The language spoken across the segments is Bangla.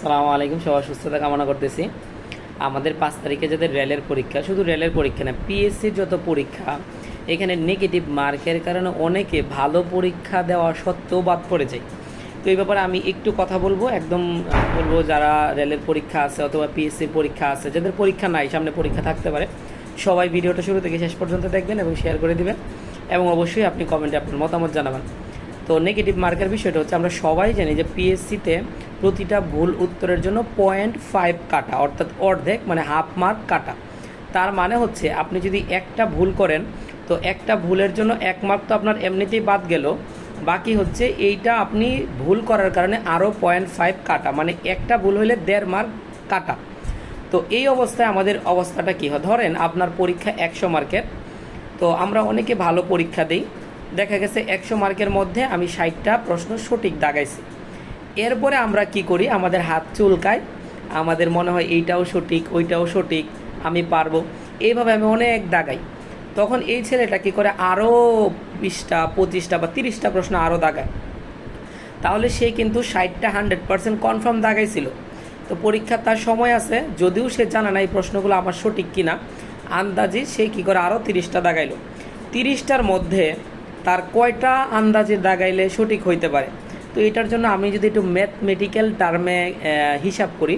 সালামু আলাইকুম, সবার সুস্থতা কামনা করতেছি। আমাদের পাঁচ তারিখে যাদের রেলের পরীক্ষা, শুধু রেলের পরীক্ষা না পিএসসির যত পরীক্ষা, এখানে নেগেটিভ মার্কের কারণে অনেকে ভালো পরীক্ষা দেওয়া সত্ত্বেও বাদ পড়ে যায়। তো এই ব্যাপারে আমি একটু কথা বলব, একদম বলব যারা রেলের পরীক্ষা আছে অথবা পিএসসির পরীক্ষা আছে, যাদের পরীক্ষা নাই, সামনে পরীক্ষা থাকতে পারে, সবাই ভিডিওটা শুরু থেকে শেষ পর্যন্ত দেখবেন এবং শেয়ার করে দিবেন এবং অবশ্যই আপনি কমেন্টে আপনার মতামত জানাবেন। তো নেগেটিভ মার্কের বিষয়টা হচ্ছে আমরা সবাই জানি যে পিএসসিতে প্রতিটা ভুল উত্তরের জন্য পয়েন্ট ফাইভ কাটা, অর্থাৎ অর্ধেক মানে হাফ মার্ক কাটা। তার মানে হচ্ছে আপনি যদি একটা ভুল করেন, তো একটা ভুলের জন্য এক মার্ক তো আপনার এমনিতেই বাদ গেল। বাকি হচ্ছে এইটা আপনি ভুল করার কারণে আরও পয়েন্ট ফাইভ কাটা মানে একটা ভুল হলে দেড় মার্ক কাটা। তো এই অবস্থায় আমাদের অবস্থাটা কী হয়? ধরেন আপনার পরীক্ষা একশো মার্কের তো আমরা অনেকে ভালো পরীক্ষা দিই। দেখা গেছে একশো মার্কের মধ্যে আমি ষাটটা প্রশ্ন সঠিক দাগাইছি। এরপরে আমরা কি করি? আমাদের হাত চুলকায়। আমাদের মনে হয় এইটাও সঠিক, ওইটাও সঠিক, আমি পারব। এইভাবে আমি অনেক দাগাই। তখন এই ছেলেটা কি করে? আরও বিশটা, পঁচিশটা বা তিরিশটা প্রশ্ন আরও দাগায়। তাহলে সে কিন্তু ষাটটা হান্ড্রেড পার্সেন্ট কনফার্ম দাগাইছিল। তো পরীক্ষা তার সময় আছে, যদিও সে জানে না এই প্রশ্নগুলো আমার সঠিক কিনা। আন্দাজি সে কী করে? আরও তিরিশটা দাগাইলো। তিরিশটার মধ্যে তার কয়টা আন্দাজে দাগাইলে সঠিক হইতে পারে? তো এটার জন্য আমি যদি একটু ম্যাথমেটিক্যাল টার্মে হিসাব করি,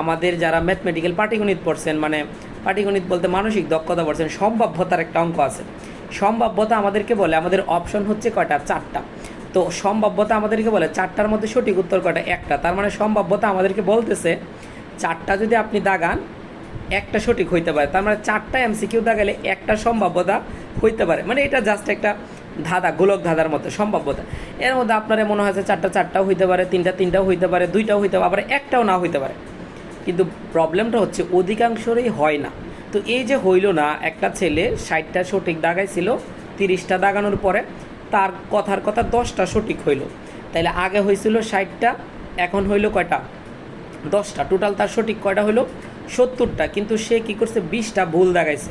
আমাদের যারা ম্যাথমেটিক্যাল পাটিগণিত পড়ছেন মানে পাটিগণিত বলতে মানসিক দক্ষতা পড়ছেন, সম্ভাব্যতার একটা অঙ্ক আছে। সম্ভাব্যতা আমাদেরকে বলে, আমাদের অপশন হচ্ছে কয়টা? চারটা। তো সম্ভাব্যতা আমাদেরকে বলে, চারটার মধ্যে সঠিক উত্তর কয়টা? একটা। তার মানে সম্ভাব্যতা আমাদেরকে বলতেছে, চারটা যদি আপনি দাগান, একটা সঠিক হইতে পারে। তার মানে চারটা এমসিকিউ দাগালে একটা সম্ভাব্যতা হইতে পারে। মানে এটা জাস্ট একটা ধাঁধা, গোলক ধাঁধার মতো সম্ভাব্যতা। এর মধ্যে আপনার মনে হয় যে চারটা চারটাও হইতে পারে, তিনটা তিনটাও হইতে পারে, দুইটাও হইতে পারে, আবার একটাও না হইতে পারে। কিন্তু প্রবলেমটা হচ্ছে অধিকাংশরই হয় না। তো এই যে হইল না, একটা ছেলে ষাটটা সঠিক দাগাইছিল, তিরিশটা দাগানোর পরে তার কথার কথা দশটা সঠিক হইল। তাইলে আগে হয়েছিল ষাটটা, এখন হইল কয়টা? দশটা। টোটাল তার সঠিক কয়টা হলো সত্তরটা। কিন্তু সে কি করছে? বিশটা ভুল দাগাইছে।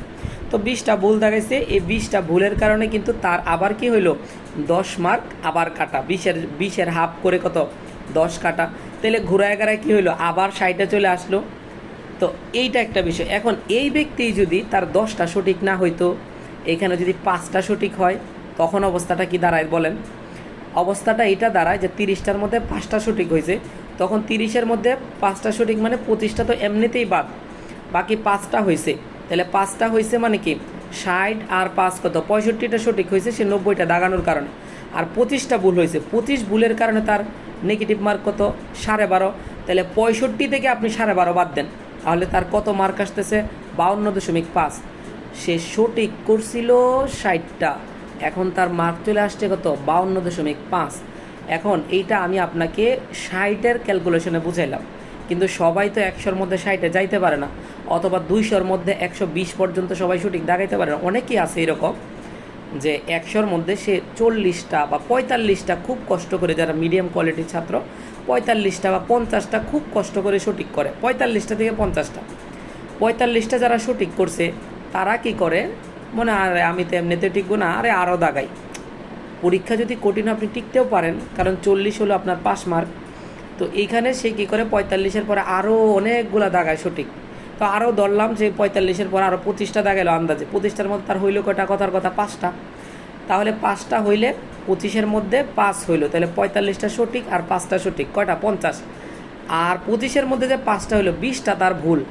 তো বিশটা ভুল দাগাইছে এই বিশটা ভুলের কারণে কিন্তু তার আবার কি হইল? দশ মার্ক, আবার কাটা। বিশের বিশের হাফ করে কত? দশ কাটা। তাহলে ঘুরায় গাড়ায় কী হইল? আবার ষাটে চলে আসলো। তো এইটা একটা বিষয়। এখন এই ব্যক্তি যদি তার দশটা সঠিক না হইতো, এখানে যদি পাঁচটা সঠিক হয়, তখন অবস্থাটা কি দাঁড়ায় বলেন? অবস্থাটা এটা দাঁড়ায় যে তিরিশটার মধ্যে পাঁচটা সঠিক হয়েছে তখন তিরিশের মধ্যে পাঁচটা সঠিক মানে পঁচিশটা তো এমনিতেই বাদ। বাকি পাঁচটা হয়েছে তাহলে পাঁচটা হয়েছে মানে কি? ষাট আর পাঁচ কত? পঁয়ষট্টিটা সঠিক হয়েছে সে নব্বইটা দাগানোর কারণে। আর পঁচিশটা ভুল হয়েছে পঁচিশ ভুলের কারণে তার নেগেটিভ মার্ক কত? সাড়ে বারো। তাহলে পঁয়ষট্টি থেকে আপনি সাড়ে বারো বাদ দেন। তাহলে তার কত মার্ক আসতেছে? বাউন্ন দশমিক পাঁচ। সে সঠিক করছিল ষাটটা। এখন তার মার্ক চলে আসছে কত? বাউন্ন দশমিক পাঁচ। এখন এইটা আমি আপনাকে ষাটের ক্যালকুলেশনে বুঝাইলাম। কিন্তু সবাই তো একশোর মধ্যে ষাটে যাইতে পারে না, অথবা দুইশোর মধ্যে একশো বিশ পর্যন্ত সবাই সঠিক দাগাইতে পারে না। অনেকেই আছে এরকম যে একশোর মধ্যে সে চল্লিশটা বা পঁয়তাল্লিশটা খুব কষ্ট করে, যারা মিডিয়াম কোয়ালিটির ছাত্র, পঁয়তাল্লিশটা বা পঞ্চাশটা খুব কষ্ট করে সঠিক করে। পঁয়তাল্লিশটা থেকে পঞ্চাশটা। পঁয়তাল্লিশটা যারা সঠিক করছে, তারা কি করে? মনে আরে, আমি তো এমনিতে টিকবো না, আরে আরও দাগাই। পরীক্ষা যদি কঠিন, আপনি টিকতেও পারেন, কারণ চল্লিশ হলো আপনার পাস মার্ক তো এইখানে সে কী করে পঁয়তাল্লিশের পরে আরও অনেকগুলা দাগায় সঠিক। তো আরও ধরলাম যে পঁয়তাল্লিশের পর আরও পঁচিশটা দাগাইলো আন্দাজে। পঁচিশটার মধ্যে তার হইল কটা কথার কথা, পাঁচটা। তাহলে পাঁচটা হইলে পঁচিশের মধ্যে পাঁচ হইল। তাহলে পঁয়তাল্লিশটা সঠিক আর পাঁচটা সঠিক। কয়টা? পঞ্চাশ। আর পঁচিশের মধ্যে যে পাঁচটা হইল, বিশটা তার ভুল।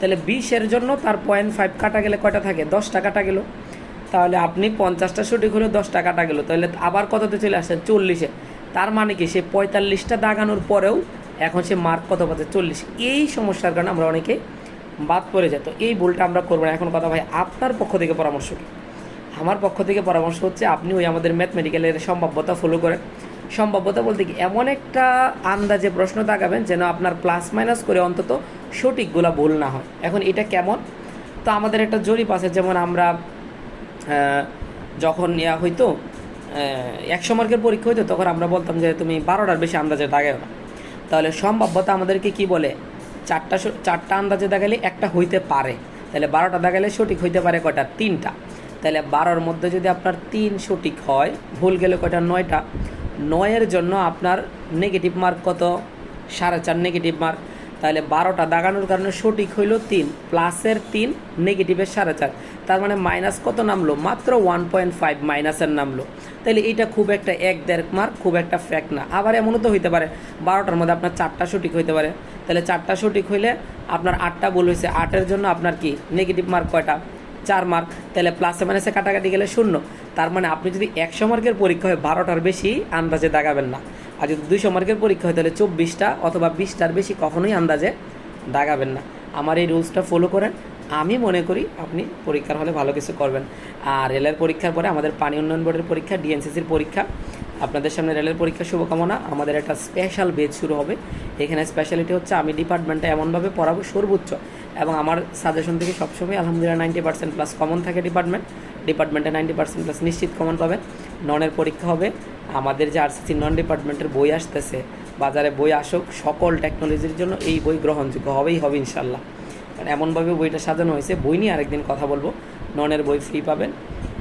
তাহলে বিশের জন্য তার পয়েন্ট ফাইভ কাটা গেলে কয়টা থাকে? দশটা কাটা গেল। তাহলে আপনি পঞ্চাশটা সঠিক হলেও দশটা কাটা গেল। তাহলে আবার কততে চলে আসছেন চল্লিশে। তার মানে কি, সে পঁয়তাল্লিশটা দাগানোর পরেও এখন সে মার্ক কত পাচ্ছে? চল্লিশ। এই সমস্যার কারণে আমরা অনেকে বাদ পড়ে যায় তো এই ভুলটা আমরা করব না। এখন কথা ভাই, আপনার পক্ষ থেকে পরামর্শ কি? আমার পক্ষ থেকে পরামর্শ হচ্ছে আপনি ওই আমাদের ম্যাথমেটিক্যালের সম্ভাব্যতা ফলো করেন। সম্ভাব্যতা বলতে কি, এমন একটা আন্দাজে প্রশ্ন দাগাবেন যেন আপনার প্লাস মাইনাস করে অন্তত সঠিকগুলো ভুল না হয়। এখন এটা কেমন? তো আমাদের একটা জরিপ আছে, যেমন আমরা যখন ইয়া হইতো একশো মার্কের পরীক্ষা হইতো, তখন আমরা বলতাম যে তুমি বারোটার বেশি আন্দাজে দাগাও না। তাহলে সম্ভাব্যতা আমাদেরকে কি বলে? চারটা চারটা আন্দাজে দেখালে একটা হইতে পারে। তাহলে বারোটা দেখালে সঠিক হইতে পারে কয়টা? তিনটা। তাহলে বারোর মধ্যে যদি আপনার তিন সঠিক হয়, ভুল গেলে কয়টা? নয়টা। নয়ের জন্য আপনার নেগেটিভ মার্ক কত? সাড়ে চার নেগেটিভ মার্ক তাহলে বারোটা দাগানোর কারণে সঠিক হইল তিন, প্লাসের তিন নেগেটিভের সাড়ে চার। তার মানে মাইনাস কত নামলো? মাত্র ওয়ান পয়েন্ট ফাইভ মাইনাসের নামলো। তাহলে এইটা খুব একটা এক দেড় মার্ক খুব একটা ফ্যাক্ট না। আবার এমনও তো হইতে পারে, বারোটার মধ্যে আপনার চারটা সঠিক হইতে পারে। তাহলে চারটা সঠিক হইলে আপনার আটটা ভুল হয়েছে আটের জন্য আপনার কি? নেগেটিভ মার্ক কয়টা? চার মার্ক তাহলে প্লাসে মাইনাসে কাটাকাটি গেলে শূন্য। তার মানে আপনি যদি একশো মার্কের পরীক্ষা হয়, বারোটার বেশি আন্দাজে দাগাবেন না। আর যদি দুইশো মার্কের পরীক্ষা হয় তাহলে চব্বিশটা অথবা বিশটার বেশি কখনোই আন্দাজে দাগাবেন না। আমার এই রুলসটা ফলো করেন। আমি মনে করি আপনি পরীক্ষার হলে ভালো কিছু করবেন। আর রেলের পরীক্ষার পরে আমাদের পানি উন্নয়ন বোর্ডের পরীক্ষা, ডিএনসিসির পরীক্ষা। আপনাদের সামনে রেলের পরীক্ষা শুভকামনা। আমাদের একটা স্পেশাল বেচ শুরু হবে। এখানে স্পেশালিটি হচ্ছে আমি ডিপার্টমেন্টে এমনভাবে পড়াবো সর্বোচ্চ। এবং আমার সাজেশন থেকে সবসময় আলহামদুলিল্লাহ নাইনটি পার্সেন্ট প্লাস কমন থাকে ডিপার্টমেন্ট ডিপার্টমেন্টে নাইনটি পার্সেন্ট প্লাস নিশ্চিত কমন পাবেন। ননের পরীক্ষা হবে। আমাদের যে আরসিসি নন ডিপার্টমেন্টের বই আসতেছে, বাজারে বই আসুক, সকল টেকনোলজির জন্য এই বই গ্রহণযোগ্য হবেই হবে ইনশাল্লাহ। কারণ এমনভাবে বইটা সাজানো হয়েছে, বই নিয়ে আরেকদিন কথা বলব। ননের বই ফ্রি পাবেন।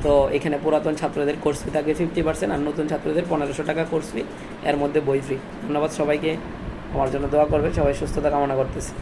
তো এখানে পুরাতন ছাত্রদের কোর্স ফি থাকবে ফিফটি পার্সেন্ট আর নতুন ছাত্রদের পনেরোশো টাকা কোর্স ফি এর মধ্যে বই ফ্রি ধন্যবাদ সবাইকে। আমার জন্য দোয়া করবে সবাই সুস্থতা কামনা করতেছি।